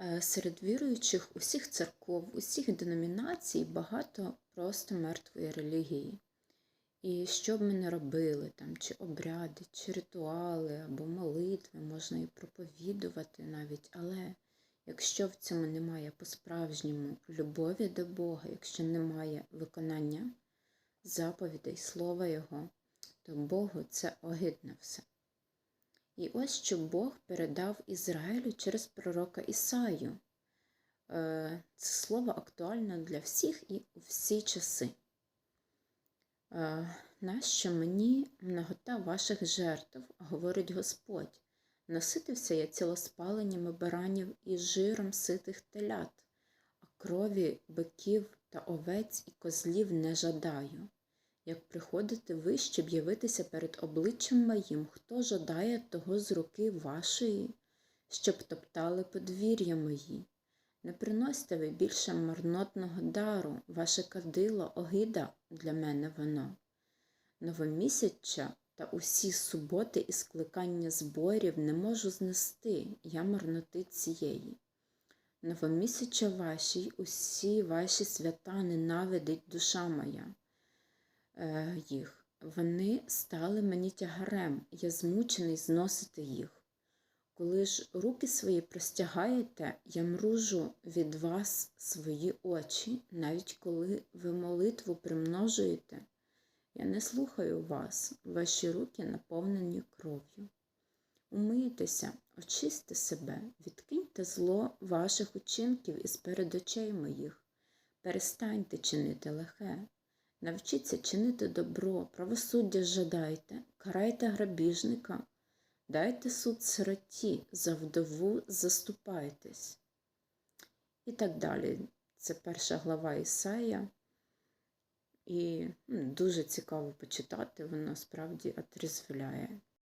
Е, Серед віруючих усіх церков, усіх деномінацій багато просто мертвої релігії. І що б ми не робили, там, чи обряди, чи ритуали, або молитви, можна і проповідувати навіть, але якщо в цьому немає по-справжньому любові до Бога, якщо немає виконання заповідей, слова Його, то Богу це огидно все. І ось що Бог передав Ізраїлю через пророка Ісаю. Е, Це слово актуально для всіх і у всі часи. Е, Нащо мені многота ваших жертв, говорить Господь, наситився я цілоспаленнями баранів і жиром ситих телят, а крові биків та овець і козлів не жадаю. Як приходите ви, щоб явитися перед обличчям моїм, хто жадає того з руки вашої, щоб топтали подвір'я мої. Не приносьте ви більше марнотного дару, ваше кадило огида для мене воно. Новомісяча та усі суботи і скликання зборів не можу знести, я марноти цієї. Новомісяча ваші, усі ваші свята ненавидить душа моя їх. Вони стали мені тягарем, я змучений зносити їх. Коли ж руки свої простягаєте, я мружу від вас свої очі, навіть коли ви молитву примножуєте. Я не слухаю вас, ваші руки наповнені кров'ю. Умийтеся, очисьте себе, відкиньте зло ваших учинків із перед очей моїх. Перестаньте чинити лихе, навчіться чинити добро, правосуддя жадайте, карайте грабіжника, дайте суд сироті, за вдову заступайтесь. І так далі. Це перша глава Ісая. І ну, дуже цікаво почитати, воно справді отрезвляє.